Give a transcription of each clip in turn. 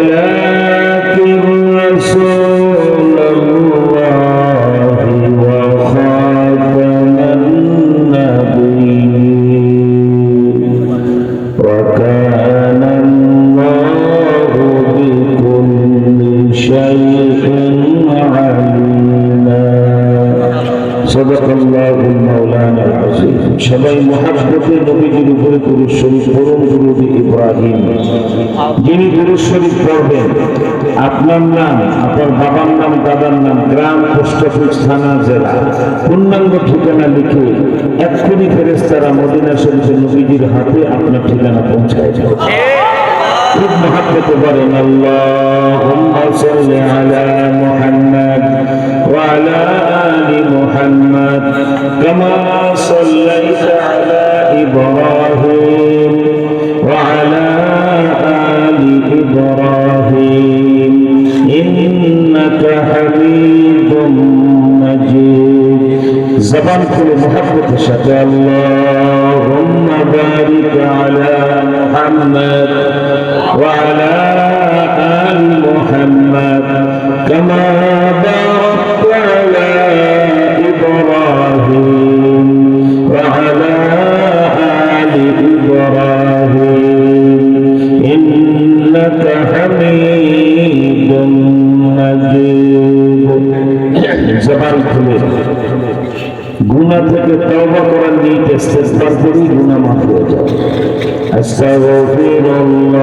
ولكن رسول সবাই মহাব্বতে নবীজির উপরে পুরুষ শরীফ পরম গুরুদি ইব্রাহিম। যিনি পুরুষ শরীফ পড়বেন, আপনার নাম, আপনার বাবার নাম, দাদার নাম, গ্রাম, পোস্ট অফিস, থানা, জেলা, পূর্ণাঙ্গ ঠিকানা লিখে এক্ষুনি ফেরেস্তারা মদিনা শরীফের নবীজির হাতে আপনার ঠিকানা পৌঁছায় যাবে খুব মহাব্বতে বলেন আল্লাহুম্মা সাল্লি আলা মুহাম্মাদ ওয়া আলা আলি মুহাম্মাদ কামা সাল্লাইতা আলা ইব্রাহিম ওয়া আলা আলি ইব্রাহিম ইন্নাকা হামিদুম মাজিদ জবান খুলে মহাব্বতের সাথে আল্লাহুম্মা বারিক আলা মুহাম্মাদ وعلى آل محمد كما باركت على গুণা থেকে তওবা করার নিয়ে চেষ্টা করি গুণা মাফ হয়ে যাবে আস্তাগফিরুল্লাহ।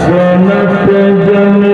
সোনা প্রজন্ম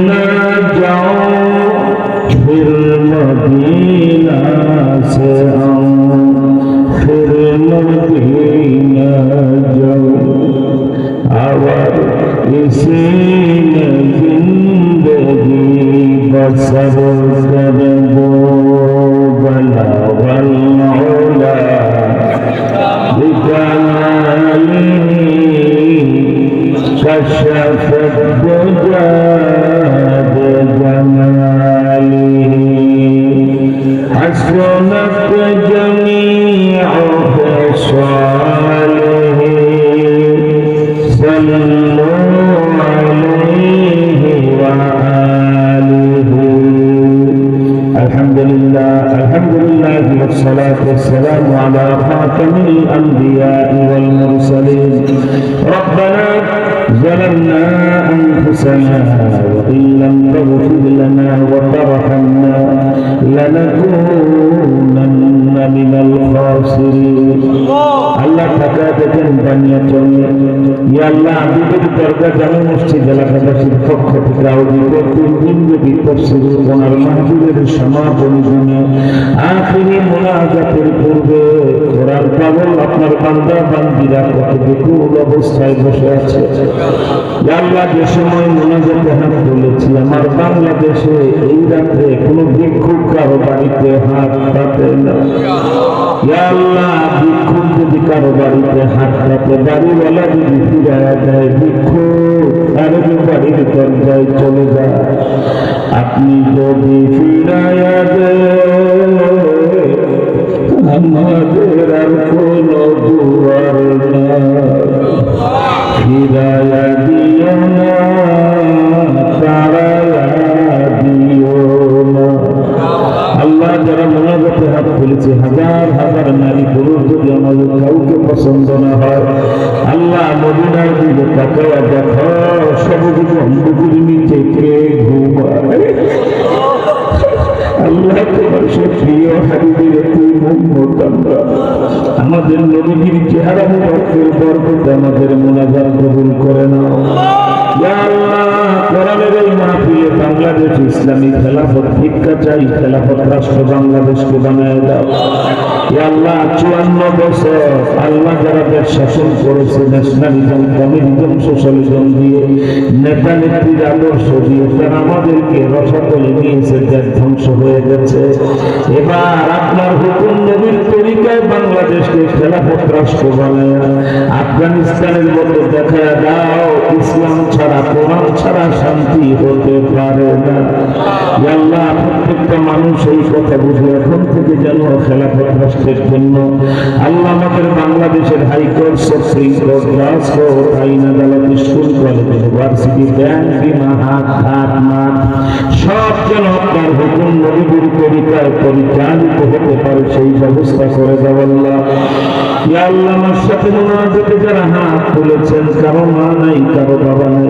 دو بلغ العلا بكماله كشف الدجى بجماله حسنت جميع خصاله صلوا خاتم الأنبياء والمرسلين. ربنا ظلمنا أنفسنا وإن لم تغفر لنا وترحمنا لنكونن من الخاسرين. الله. দেখেন বানিয়ে চলে ইয়া আল্লাহ আবিদের দরগা জামে মসজিদ এলাকাবাসীর পক্ষ থেকে আয়োজিত তিন দিন ব্যাপী তফসিল ওনার মাহফিলের সমাপনী জন্য আখিরি মোনাজাতের পূর্বে কোরআন পাগল আপনার বান্দা বান্দিরা কত বিপুল অবস্থায় বসে আছে। ইয়া আল্লাহ, যে সময় মোনাজাতে হাত তুলেছি, আমার বাংলাদেশে এই রাত্রে কোনো ভিক্ষুক কারও বাড়িতে হাত পাতে না। ইয়া আল্লাহ, ভিক্ষুক যদি কারও বাড়িতে হাত পাতে বাড়িওয়ালা যদি ফিরায় দেয় দুঃখ আর বাড়ির চলে যায় আপনি যদি ফিরায়া মদিনার দিকে তাকায়া দেখো সবদিকে অন্ধগুলি নিচে কে ঘুমায়? আমাদের নবীর চেহারা মুবারকের বরকতে আমাদের মোনাজাত কবুল করে নাও। বাংলাদেশ ইসলামী খেলাফত ভিক্ষা চাই, খেলাফত রাষ্ট্র বাংলাদেশকে বানায় দাও। আল্লাহ আমাদেরকে রসাতলে নিয়েছে গেছে। এবার আপনার হুকুম নবীর তরিকায় বাংলাদেশকে খেলাফত রাষ্ট্র বানায়। আফগানিস্তানের মতো দেখা দাও ইসলাম ছাড়া, কোরআন ছাড়া শান্তি হতে পারে না। প্রত্যেকটা মানুষ এই কথা বুঝে এখন থেকে যেন খেলাফত রাষ্ট্রের জন্য। আল্লাহ আমাদের বাংলাদেশের হাইকোর্ট, সুপ্রিম কোর্ট, রাজকোর্ট, আইন আদালত, স্কুল কলেজ ইউনিভার্সিটি ব্যাংক বিমা হাট ঘাট, মাঠ, সব যেন সেই ব্যবস্থা করে দেওয়া আল্লাহ। আল্লাহ, আমার সাথে যারা হাত তুলেছেন, কারও মা নাই, কারও বাবা নাই।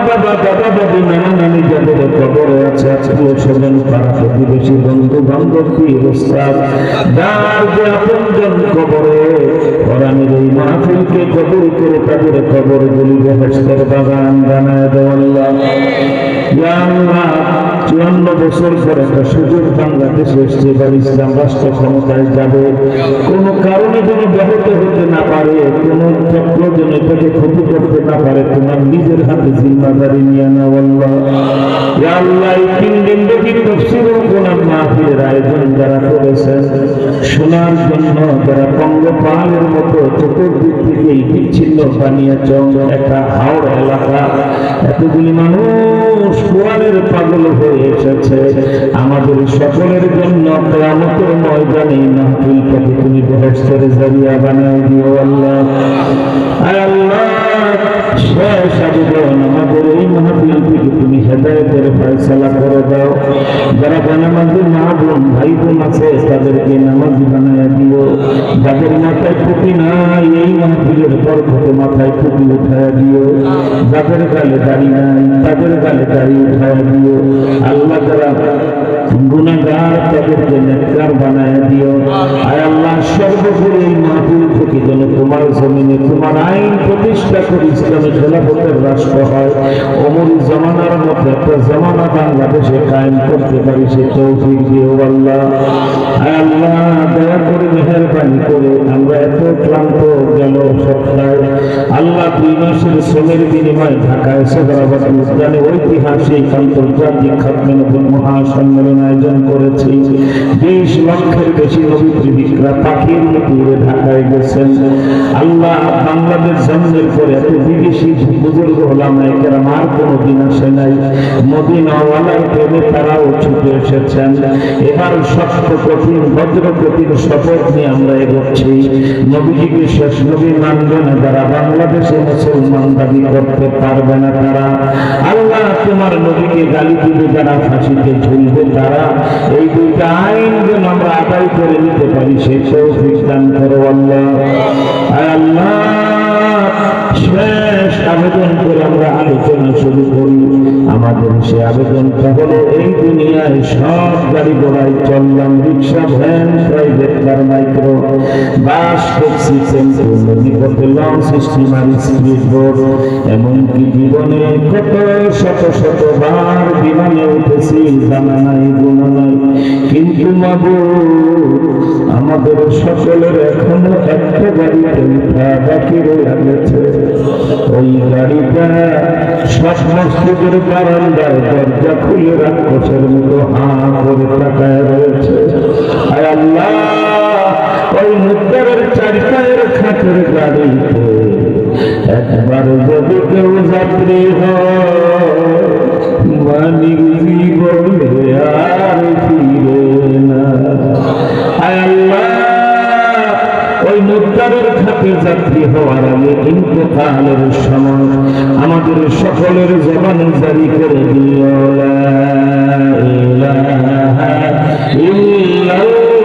বাবা দাদা দাদি নানা নানি যাদের কবরে আছে আত্মীয় স্বজন পাড়া প্রতিবেশী বন্ধু বান্ধব প্রস্তাব যার যে আপনজন কবরে কোরআনের এই মাহফিলকে কবর করে তাদের কবর গুলি চুয়ান্ন বছর পর একটা সুযোগ বাংলাদেশে এসছে ইসলাম রাষ্ট্র ক্ষমতায় যাবে কোন কারণে যেন ব্যাহত হতে না এতগুলি মানুষ কোরআনের পাগল হয়ে এসেছে। আমাদের সকলের জন্য ময়দানে তুমি বেহেস্তের জরিয়া বানায় দিও আল্লাহ আমাদের এই মাহফিল থেকে তুমি হেদায়তের ফয়সালা করে দাও, যারা জানামাজি মা বোন ভাই বোন আল্লাহ গুণাগার তাদেরকে নেককার বানায় দিও। আয় আল্লাহ সর্বোপরি মাহফিল থেকে যেন তোমার জমিনে তোমার আইন প্রতিষ্ঠা করে ইসলামী খেলাফতের রাষ্ট্র হয়। অমর জামানার মতো একটা জামানা বাংলাদেশে কায়েম করতে পারি সে তৌফিক দিও আল্লাহ। আয় আল্লাহ দয়া করে মেহরবানি করে আমরা এত ক্লান্ত গেল সপ্তাহে আল্লাহ দুই মাসের শ্রমের বিনিময়ে ঢাকায় সেদারাবাদ উদ্যানে ঐতিহাসিক আন্তর্জাতিক খাদ্য মহাসম্মেলন আয়োজন করেছি। বিশ লক্ষের বেশি নবী প্রেমিকরা পাখির মতো ঢাকায় গেছেন। আল্লাহ বাংলাদেশ জন্মের পরে এত বিদেশি বুজুর্গ হলাম একেরাম আর কোনোদিন আসে নাই। মদিনাওয়ালার প্রেমে তারাও ছুটে এসেছেন। এবার শক্ত কঠিন ভদ্র কঠিন শপথ নিয়ে আমরা এগোচ্ছি। নবীজিকে শেষ নবী মানবে না যারা, বাংলাদেশে মুসলমান দাবি করতে পারবে না তারা। আল্লাহ তোমার নবীকে গালি দিবে যারা, ফাঁসিতে ঝুলবে তারা। এই দুইটা আইন যেন আমরা আদায় করে নিতে পারি, সেই তৌফিক দান করো আল্লাহ। আল্লাহ, শেষ আবেদন করে আমরা আলোচনা শুরু করি। আমাদের সে আবেদনটা হলো এই দুনিয়ায় সব গাড়ি ঘোড়ায় চললাম, rickshaw, van private car micro bus taxi tempo নদীপথে লঞ্চ স্টিমার স্পিড বোট এমনকি জীবনে কত শত শত বার বিমানে উঠেছি, জানা নাই গুণা নাই। কিন্তু মাবু আমাদের সকলের এখনও একটা উঠা বাকি রয়ে গেছে। ওই গাড়িটা সব মসজিদের বারান্দায় দরজা খুলে রাক্ষসের মতো হা করে তাকায় রয়েছে। আয় আল্লাহ, ওই মুদ্রার চারি পায়ের খাটের গাড়িতে একবার যদি কেউ যাত্রী হয় মানিগি আর ফিরে না। ওই মুদ্রারের খাতে যাত্রী হওয়ার আগে ইন্তকালের সময় আমাদের সকলের জবানে জারি করে দিয়ে ইল্লাল্লাহু